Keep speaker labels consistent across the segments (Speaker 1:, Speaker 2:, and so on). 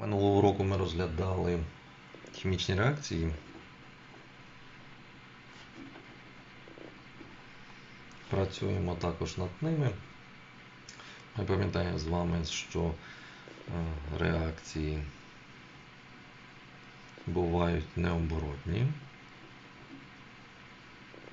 Speaker 1: Минулого року ми розглядали хімічні реакції. Працюємо також над ними. Ми пам'ятаємо з вами, що е, реакції бувають необоротні,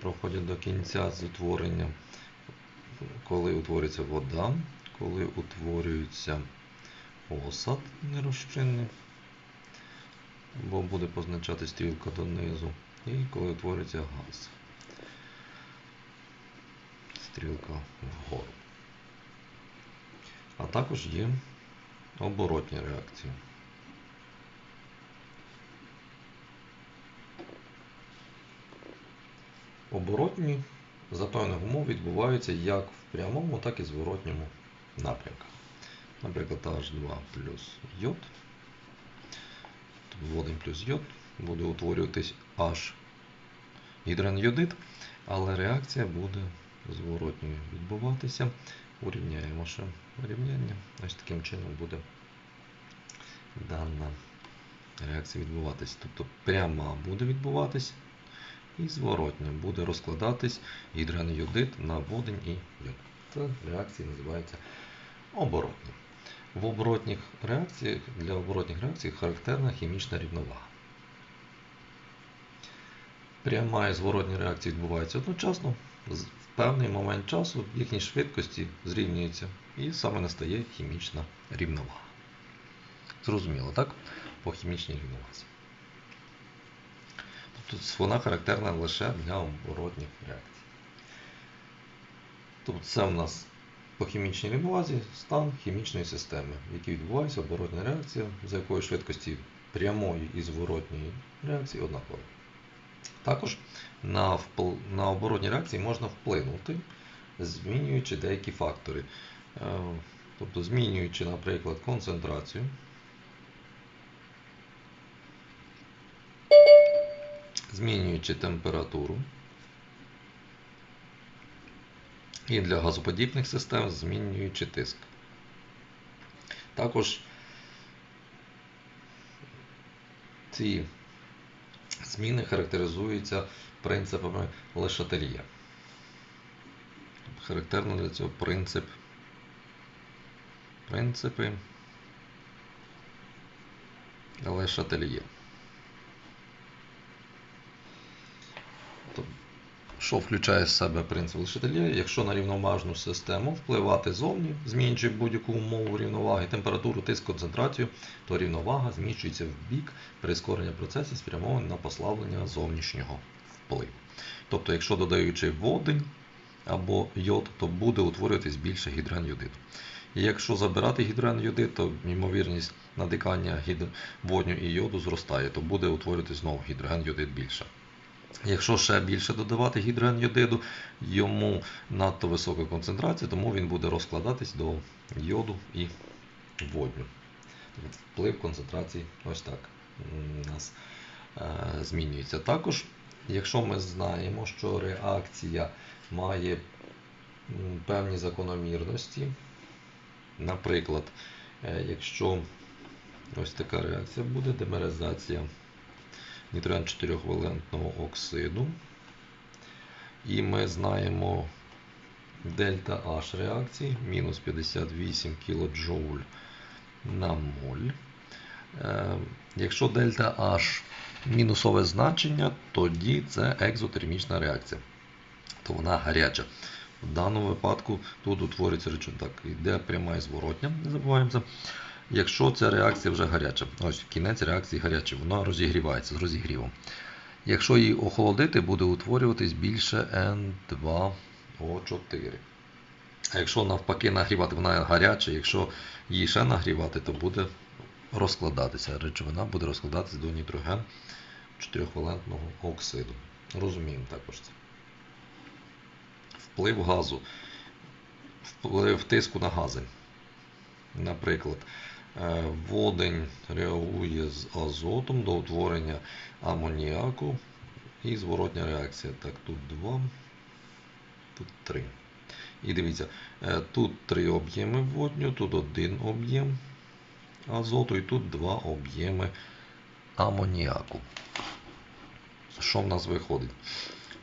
Speaker 1: проходять до кінця з утворенням, коли утворюється вода, коли утворюється осад нерозчинний, бо буде позначати стрілка донизу, і коли утворюється газ. Стрілка вгору. А також є оборотні реакції. Оборотні за певних умов відбуваються як в прямому, так і зворотньому напрямках. Наприклад, H2 плюс йод. Тобто вводимо плюс йод, буде утворюватись H гідрен-йодид, але реакція буде зворотньою відбуватися. Урівняємо ще рівняння. Ось таким чином буде дана реакція відбуватись. Тобто пряма буде відбуватись і зворотня буде розкладатись гідрен-йодид на водень і йод. Це реакція називається оборотні. В оборотних реакціях для оборотних реакцій характерна хімічна рівновага. Пряма і зворотні реакції відбуваються одночасно, в певний момент часу їхні швидкості зрівнюються і саме настає хімічна рівновага. Зрозуміло, так? По хімічній рівновазі. Тобто вона характерна лише для оборотних реакцій. Тобто це в нас по хімічній рівновазі стан хімічної системи, в якій відбувається оборотна реакція, за якою швидкості прямої і зворотньої реакції однакові. Також на, впл... на оборотні реакції можна вплинути, змінюючи деякі фактори. Е, Тобто змінюючи, наприклад, концентрацію. Змінюючи температуру. І для газоподібних систем змінюючи тиск. Також ці зміни характеризуються принципами Лешательє. Характерно для цього принцип, принципи Лешательє. Що включає в себе принцип Лешательє? Якщо на рівноважну систему впливати зовні, змінюючи будь-яку умову рівноваги, температуру, тиск, концентрацію, то рівновага зміщується в бік прискорення процесів, спрямований на послаблення зовнішнього впливу. Тобто, якщо додаючи водень або йод, то буде утворюватись більше гідрен йодиду. І якщо забирати гідрен йодид, то ймовірність надикання водню і йоду зростає, то буде утворюватись знову гідроген йодид більше. Якщо ще більше додавати гідрогенйодиду, йому надто висока концентрація, тому він буде розкладатись до йоду і водню. Тобто Вплив концентрації ось так у нас е, змінюється. Також, якщо ми знаємо, що реакція має певні закономірності, наприклад, е, якщо ось така реакція буде, демеризація нітроген 4-валентного оксиду. І ми знаємо дельта H реакції мінус 58 кДж на моль. Е, Якщо дельта H мінусове значення, тоді це екзотермічна реакція. То вона гаряча. В даному випадку тут утворюється речовина. Так, йде пряма і зворотня, не забуваємо це. Якщо ця реакція вже гаряча, ось кінець реакції гарячий, вона розігрівається з розігрівом. Якщо її охолодити, буде утворюватись більше N2O4. А якщо навпаки нагрівати, вона гаряча, якщо її ще нагрівати, то буде розкладатися. Речовина буде розкладатися до нітроген 4-валентного оксиду. Розуміємо також це. Вплив газу, вплив тиску на гази. Наприклад, водень реагує з азотом до утворення амоніаку і зворотня реакція. Так, тут 2, тут 3. І дивіться, е, тут три об'єми водню, тут один об'єм азоту і тут два об'єми амоніаку. Що в нас виходить?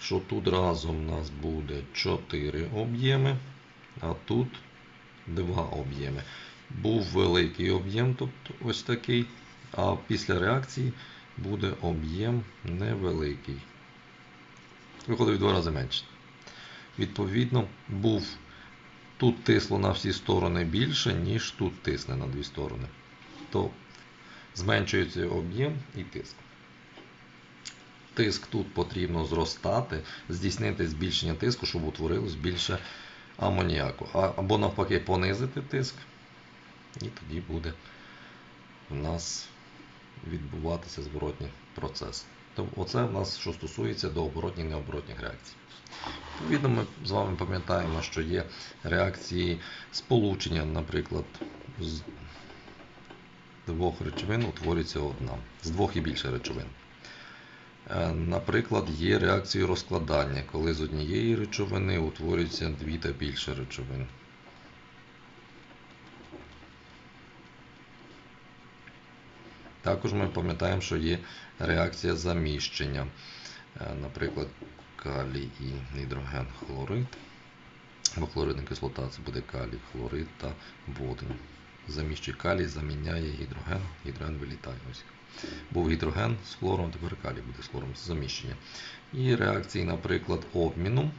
Speaker 1: Що тут разом у нас буде 4 об'єми, а тут 2 об'єми. Був великий об'єм, тобто ось такий, а після реакції буде об'єм невеликий. Виходить в два рази менше. Відповідно, був тут тисло на всі сторони більше, ніж тут тисне на дві сторони. То зменшується об'єм і тиск. Тиск тут потрібно зростати, здійснити збільшення тиску, щоб утворилось більше амоніаку. Або навпаки понизити тиск, і тоді буде у нас відбуватися зворотній процес. Тобто оце в нас що стосується до оборотніх і необоротних реакцій. Відповідно, ми з вами пам'ятаємо, що є реакції сполучення, наприклад, з двох речовин утворюється одна, з двох і більше речовин. Е, Наприклад, є реакції розкладання, коли з однієї речовини утворюється дві та більше речовин. Також ми пам'ятаємо, що є реакція заміщення. Е, Наприклад, калій і гідроген хлорид. Або хлоридна кислота це буде калій, хлорид та водень. Заміщує калій, заміняє гідроген, гідроген вилітає. Ось. Був гідроген з хлором, тепер калій буде з хлором, це заміщення. І реакції, наприклад, обміну.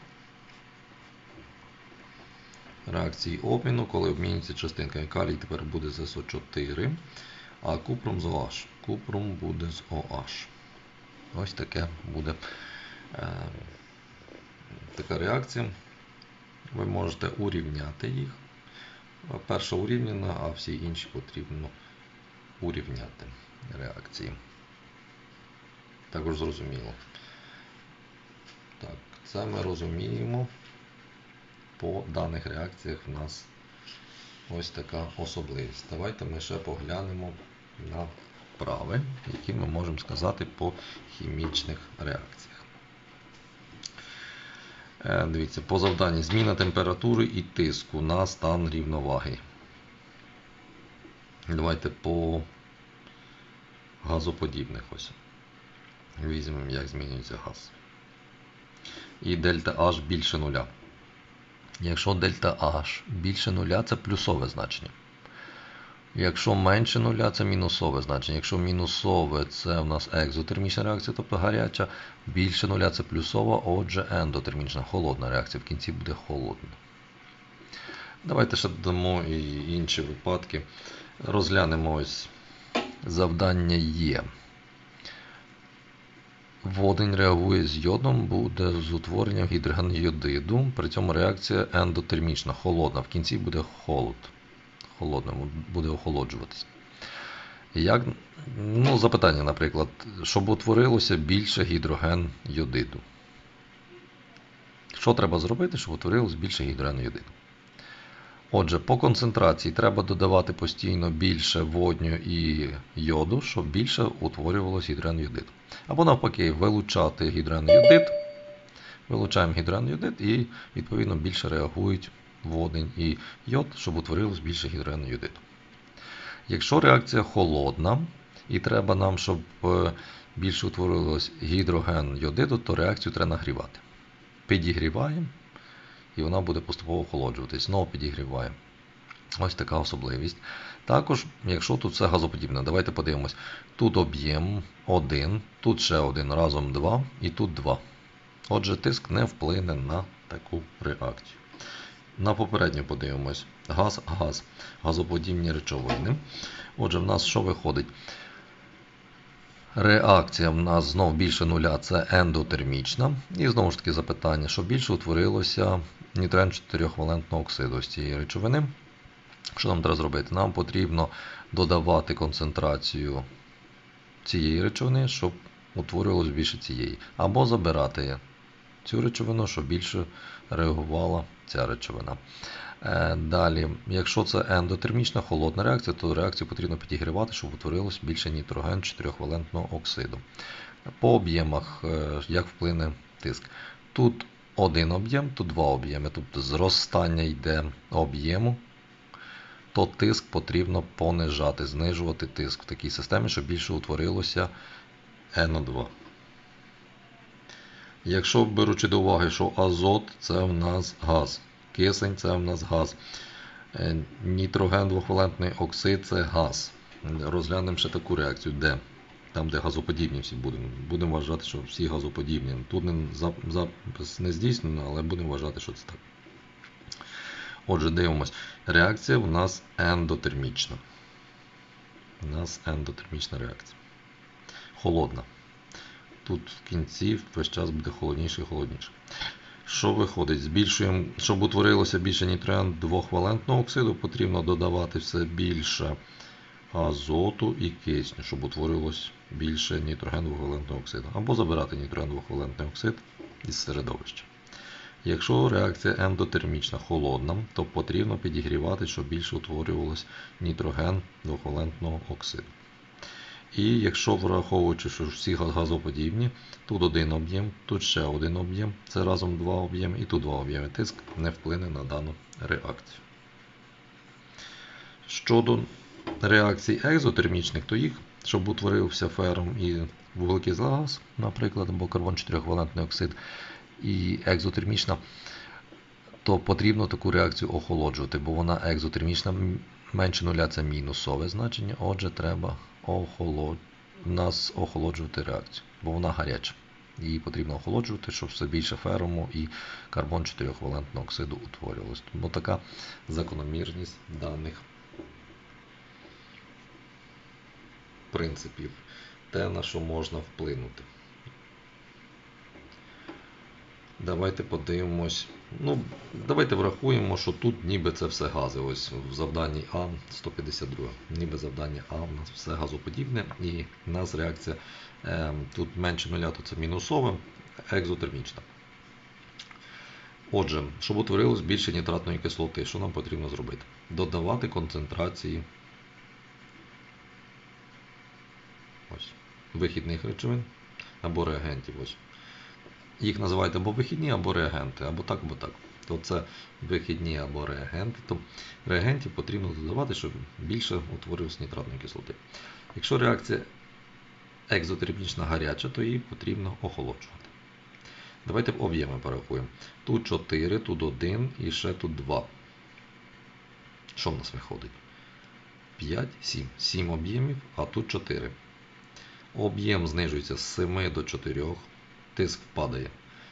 Speaker 1: Реакції обміну, коли обмінюється частинками калій, тепер буде з СО4, а купром з OH. Купром буде з OH. Ось таке буде е, така реакція. Ви можете урівняти їх. Перша урівняна, а всі інші потрібно урівняти реакції. Також зрозуміло. Так, це ми розуміємо. По даних реакціях в нас ось така особливість. Давайте ми ще поглянемо на вправи, які ми можемо сказати по хімічних реакціях. Е, Дивіться, по завданні зміна температури і тиску на стан рівноваги. Давайте по газоподібних ось. Візьмемо, як змінюється газ. І дельта H більше нуля. Якщо дельта H більше нуля, це плюсове значення. Якщо менше нуля, це мінусове значення. Якщо мінусове це у нас екзотермічна реакція, тобто гаряча, більше нуля це плюсова, отже, ендотермічна холодна реакція. В кінці буде холодна. Давайте ще додамо і інші випадки. Розглянемо ось завдання є. Водень реагує з йодом, буде з утворенням гідрогенйодиду. При цьому реакція ендотермічна, холодна. В кінці буде холод. Холодним буде охолоджуватися. Як, ну, запитання, наприклад, щоб утворилося більше гідроген йодиду. Що треба зробити, щоб утворилося більше гідроген йодиду? Отже, по концентрації треба додавати постійно більше водню і йоду, щоб більше утворювалося гідроген йодид. Або навпаки, вилучати гідроген йодид. Вилучаємо гідроген йодид і відповідно більше реагують водень і йод, щоб утворилось більше гідроген йодиду. Якщо реакція холодна, і треба нам, щоб е, більше утворилось гідроген йодиду, то реакцію треба нагрівати. Підігріваємо, і вона буде поступово охолоджуватись. Знову підігріваємо. Ось така особливість. Також, якщо тут все газоподібне, давайте подивимось. Тут об'єм 1, тут ще один, разом 2 і тут 2. Отже, тиск не вплине на таку реакцію. На попередню подивимось. Газ, газ, газоподібні речовини. Отже, в нас що виходить? Реакція в нас знов більше нуля це ендотермічна. І знову ж таки запитання, що більше утворилося нітроген 4-валентного оксиду з цієї речовини. Що нам треба зробити? Нам потрібно додавати концентрацію цієї речовини, щоб утворювалось більше цієї. Або забирати цю речовину, щоб більше реагувала ця речовина. Е, Далі, якщо це ендотермічна холодна реакція, то реакцію потрібно підігрівати, щоб утворилось більше нітроген 4-валентного оксиду. По об'ємах, е, як вплине тиск. Тут один об'єм, тут два об'єми, тобто зростання йде об'єму то тиск потрібно понижати, знижувати тиск в такій системі, щоб більше утворилося НО2. Якщо беручи до уваги, що азот це в нас газ, кисень це в нас газ, е, нітроген двохвалентний оксид це газ. Розглянемо ще таку реакцію, де там, де газоподібні всі будемо. Будемо вважати, що всі газоподібні. Тут не, запис не здійснено, але будемо вважати, що це так. Отже, дивимось. Реакція в нас ендотермічна. У нас ендотермічна реакція. Холодна. Тут в кінці весь час буде холодніше і холодніше. Що виходить? Збільшуємо, щоб утворилося більше нітроген двохвалентного оксиду, потрібно додавати все більше азоту і кисню, щоб утворилось більше нітроген двохвалентного оксиду. Або забирати нітроген двохвалентний оксид із середовища. Якщо реакція ендотермічна холодна, то потрібно підігрівати, щоб більше утворювалось нітроген двохвалентного оксиду. І якщо враховуючи, що всі газоподібні, тут один об'єм, тут ще один об'єм, це разом два об'єми, і тут два об'єми. Тиск не вплине на дану реакцію. Щодо реакцій екзотермічних, то їх, щоб утворився фером і вуглекислий газ, наприклад, або карбон 4-валентний оксид, і екзотермічна, то потрібно таку реакцію охолоджувати, бо вона екзотермічна, менше нуля це мінусове значення, отже, треба охолод... нас охолоджувати реакцію, бо вона гаряча. Її потрібно охолоджувати, щоб все більше ферму і карбон 4-валентного оксиду утворювалося. Тому така закономірність даних принципів, те, на що можна вплинути. Давайте подивимось. Ну, давайте врахуємо, що тут ніби це все гази. Ось в завданні А 152. Ніби завдання А у нас все газоподібне, і в нас реакція е, тут менше нуля, то це мінусове, екзотермічна. Отже, щоб утворилось більше нітратної кислоти, що нам потрібно зробити? Додавати концентрації ось, вихідних речовин або реагентів. Ось. Їх називають або вихідні, або реагенти, або так, або так. То це вихідні або реагенти. То реагентів потрібно додавати, щоб більше утворилось нітратної кислоти. Якщо реакція екзотермічна гаряча, то її потрібно охолоджувати. Давайте об'єми порахуємо. Тут 4, тут 1 і ще тут 2. Що в нас виходить? 5, 7. 7 об'ємів, а тут 4. Об'єм знижується з 7 до 4, тиск падає.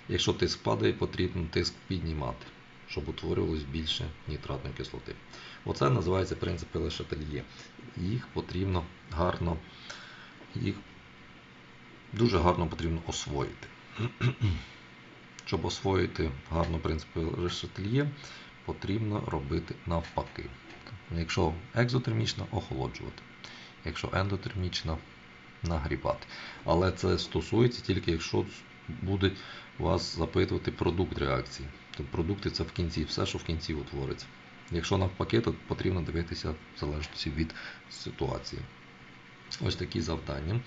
Speaker 1: Якщо тиск падає, потрібно тиск піднімати, щоб утворювалось більше нітратної кислоти. Оце називається принципи Лешательє. Їх потрібно гарно, їх дуже гарно потрібно освоїти. Щоб освоїти гарно принципи Лешательє, потрібно робити навпаки. Якщо екзотермічна, охолоджувати. Якщо ендотермічна, нагрівати. Але це стосується тільки якщо будуть вас запитувати продукт реакції. То продукти це в кінці, все, що в кінці утвориться. Якщо навпаки, то потрібно дивитися в залежності від ситуації. Ось такі завдання.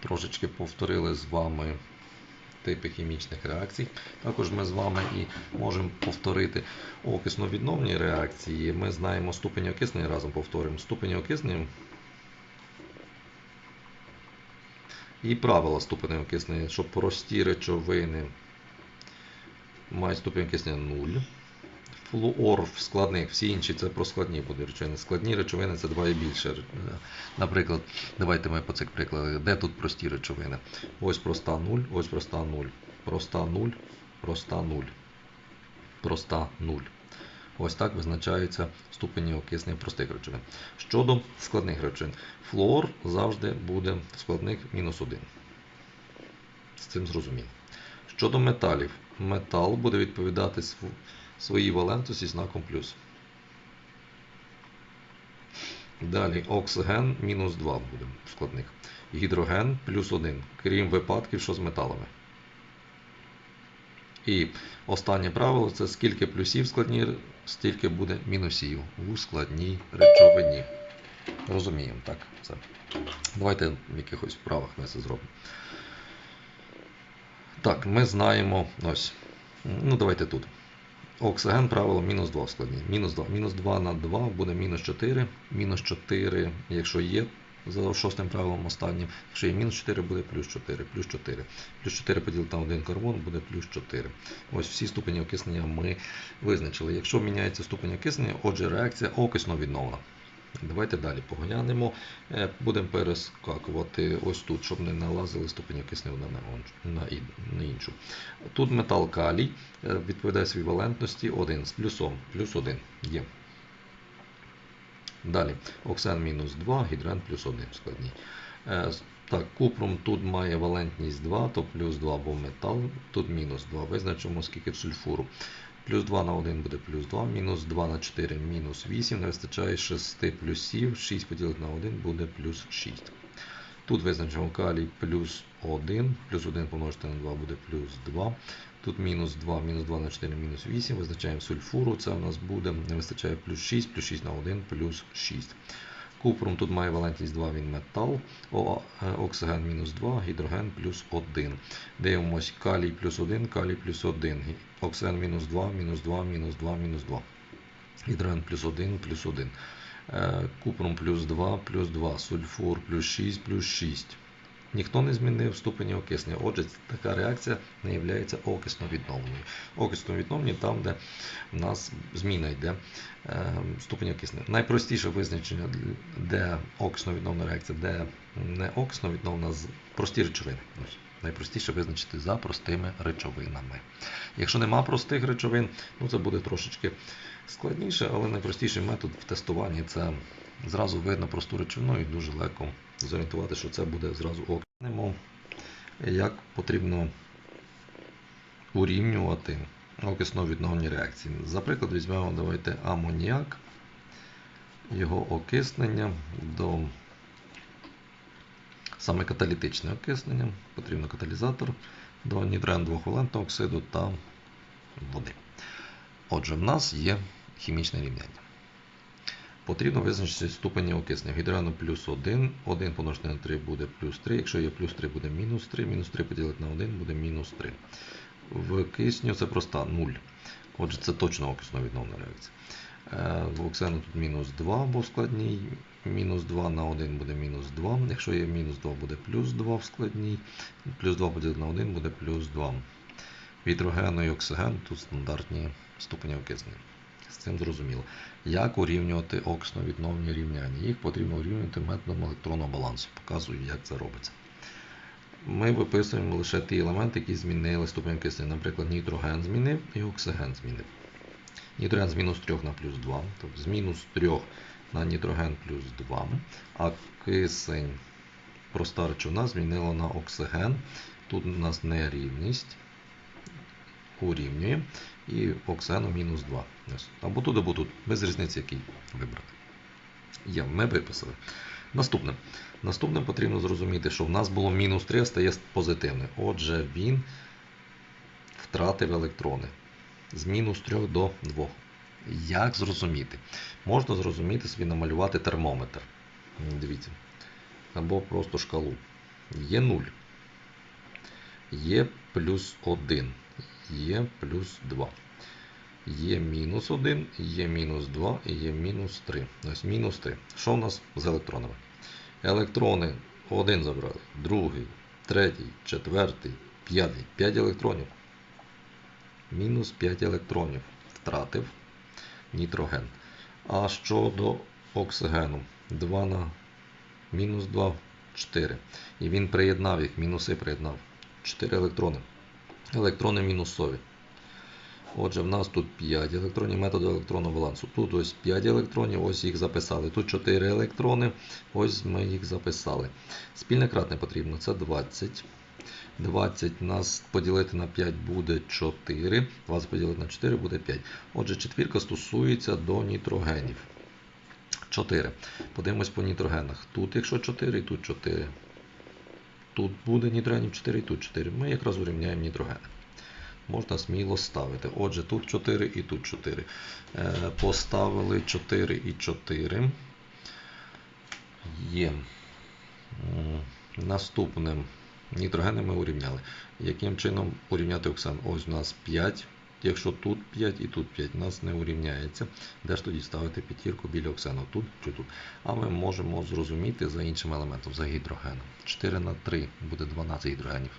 Speaker 1: Трошечки повторили з вами типи хімічних реакцій. Також ми з вами і можемо повторити окисно-відновні реакції. Ми знаємо ступені окиснення, разом повторимо. Ступені окиснення І правила ступенем окиснення, що прості речовини мають ступінь окиснення 0. Флуор в складних, всі інші це про складні будуть речовини. Складні речовини це 2 і більше. Наприклад, давайте ми по цих прикладах. Де тут прості речовини? Ось проста 0, ось проста 0. Проста 0, проста 0. Проста 0. Ось так визначаються ступені окиснення простих речовин. Щодо складних речовин, флуор завжди буде складних мінус 1. З цим зрозуміло. Щодо металів, метал буде відповідати св- своїй валентності знаком плюс. Далі оксиген мінус 2 буде складних. Гідроген плюс 1, крім випадків, що з металами. І останнє правило це скільки плюсів в складній, стільки буде мінусів у складній речовині. Розуміємо, так? Це. Давайте в якихось вправах ми це зробимо. Так, ми знаємо ось. Ну, давайте тут. Оксиген правило мінус 2 в складні. Мінус 2. Мінус 2 на 2 буде мінус 4. Мінус 4, якщо є за шостим правилом останнім. Якщо є мінус 4, буде плюс 4. Плюс 4. Плюс 4 поділити на 1 карбон буде плюс 4. Ось всі ступені окиснення ми визначили. Якщо міняється ступень окиснення, отже реакція окисно відновлена. Давайте далі поглянемо. Е, Будемо перескакувати ось тут, щоб не налазили ступені окиснення на іншу. Тут метал калій е, відповідає своїй валентності 1 з плюсом. Плюс 1 є. Далі. Оксан мінус 2, гідрен плюс 1 складній. Е, Так, купрум тут має валентність 2, то плюс 2, бо метал, тут мінус 2. Визначимо, скільки сульфуру. Плюс 2 на 1 буде плюс 2, мінус 2 на 4 мінус 8, не вистачає 6 плюсів, 6 поділити на 1 буде плюс 6. Тут визначимо калій плюс 1, плюс 1 помножити на 2 буде плюс 2. Тут мінус 2, мінус 2 на 4, мінус 8. Визначаємо сульфуру, це у нас буде, не вистачає плюс 6, плюс 6 на 1, плюс 6. Купрум тут має валентність 2, він метал. Е, оксиген мінус 2, гідроген плюс 1. Дивимось калій плюс 1, калій плюс 1. Оксиген мінус 2, мінус 2, мінус 2, мінус 2. Гідроген плюс 1, плюс 1. Е, Купрум плюс 2, плюс 2. Сульфур плюс 6, плюс 6. Ніхто не змінив ступені окиснення. Отже, така реакція не є окисно відновленою. Окисно відновлені там, де в нас зміна йде е, ступені окиснення. Найпростіше визначення, де окисно відновлена реакція, де не окисно відновлена прості речовини. Найпростіше визначити за простими речовинами. Якщо нема простих речовин, ну це буде трошечки складніше, але найпростіший метод в тестуванні це зразу видно просту речовину і дуже легко зорієнтувати, що це буде зразу окремо. Як потрібно урівнювати окисно відновлені реакції. За приклад візьмемо давайте амоніак, його окиснення до саме каталітичне окиснення, потрібно каталізатор до нітрен двохвалентного оксиду та води. Отже, в нас є хімічне рівняння. Потрібно визначити ступені окиснення. Гідрону плюс 1, 1 помножити на 3 буде плюс 3. Якщо є плюс 3, буде мінус 3, мінус 3 поділити на 1 буде мінус 3. В кисню це проста 0. Отже, це точно окисно відновна реакція. Е, В оксану тут мінус 2, бо складній. Мінус 2 на 1 буде мінус 2. Якщо є мінус 2, буде плюс 2 в складній. Плюс 2 поділити на 1 буде плюс 2. Гідрогену і оксиген тут стандартні ступені окиснення. З цим зрозуміло. Як урівнювати окисно відновлені рівняння? Їх потрібно урівнювати методом електронного балансу. Показую, як це робиться. Ми виписуємо лише ті елементи, які змінили ступень окиснення. Наприклад, нітроген змінив і оксиген змінив. Нітроген з мінус 3 на плюс 2, тобто з мінус 3 на нітроген плюс 2, а кисень проста речовина змінила на оксиген. Тут у нас нерівність. Урівнюємо і оксигену мінус 2. Або тут, або тут, без різниці, який вибрати. Є, ми виписали. Наступне. Наступне потрібно зрозуміти, що в нас було мінус 3, а стає позитивне. Отже, він втратив електрони з мінус 3 до 2. Як зрозуміти? Можна зрозуміти собі намалювати термометр. Дивіться. Або просто шкалу. Є 0. Є плюс 1. Є плюс 2. Є мінус 1, є мінус 2 і є мінус 3. Ось мінус 3. Що в нас з електронами? Електрони один забрали, другий, третій, четвертий, п'ятий. 5 електронів. Мінус 5 електронів втратив нітроген. А щодо оксигену, 2 на мінус 2, 4. І він приєднав їх, мінуси приєднав. 4 електрони. Електрони мінусові. Отже, в нас тут 5 електронів методу електронного балансу. Тут ось 5 електронів, ось їх записали. Тут 4 електрони, ось ми їх записали. Спільне кратне потрібно, це 20. 20 нас поділити на 5 буде 4. 20 поділити на 4 буде 5. Отже, четвірка стосується до нітрогенів. 4. Подивимось по нітрогенах. Тут, якщо 4, і тут 4. Тут буде нітрогенів 4 і тут 4. Ми якраз урівняємо нітрогени. Можна сміло ставити. Отже, тут 4 і тут 4. Е, Поставили 4 і 4. Є. Наступним нітрогени ми урівняли. Яким чином урівняти оксан? Ось у нас 5 якщо тут 5 і тут 5, у нас не урівняється, де ж тоді ставити п'ятірку біля оксану, тут чи тут. А ми можемо зрозуміти за іншим елементом, за гідрогеном. 4 на 3 буде 12 гідрогенів.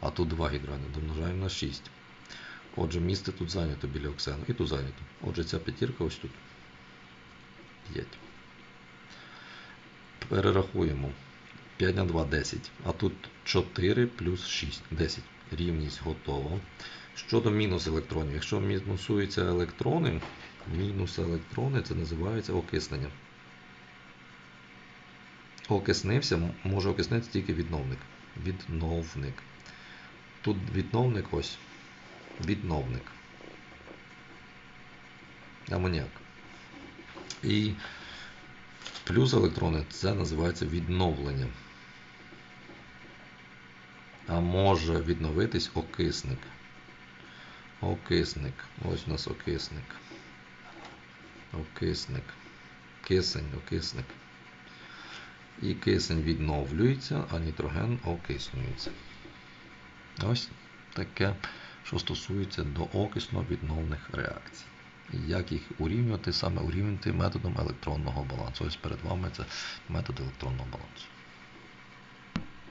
Speaker 1: А тут 2 гідрогени, домножаємо на 6. Отже, місце тут зайнято біля оксану і тут зайнято. Отже, ця п'ятірка ось тут. 5. Перерахуємо. 5 на 2 10. А тут 4 плюс 6 10. Рівність готова. Щодо мінус електронів. Якщо мінусуються електрони, мінус електрони це називається окиснення. Окиснився, може окиснитися тільки відновник. Відновник. Тут відновник ось. Відновник. Амоніак. І плюс електрони це називається відновлення. А може відновитись окисник. Окисник. Ось у нас окисник. Окисник. Кисень, окисник. І кисень відновлюється, а нітроген окиснюється. Ось таке, що стосується до окисно-відновних реакцій. Як їх урівнювати, саме урівнювати методом електронного балансу. Ось перед вами це метод електронного балансу.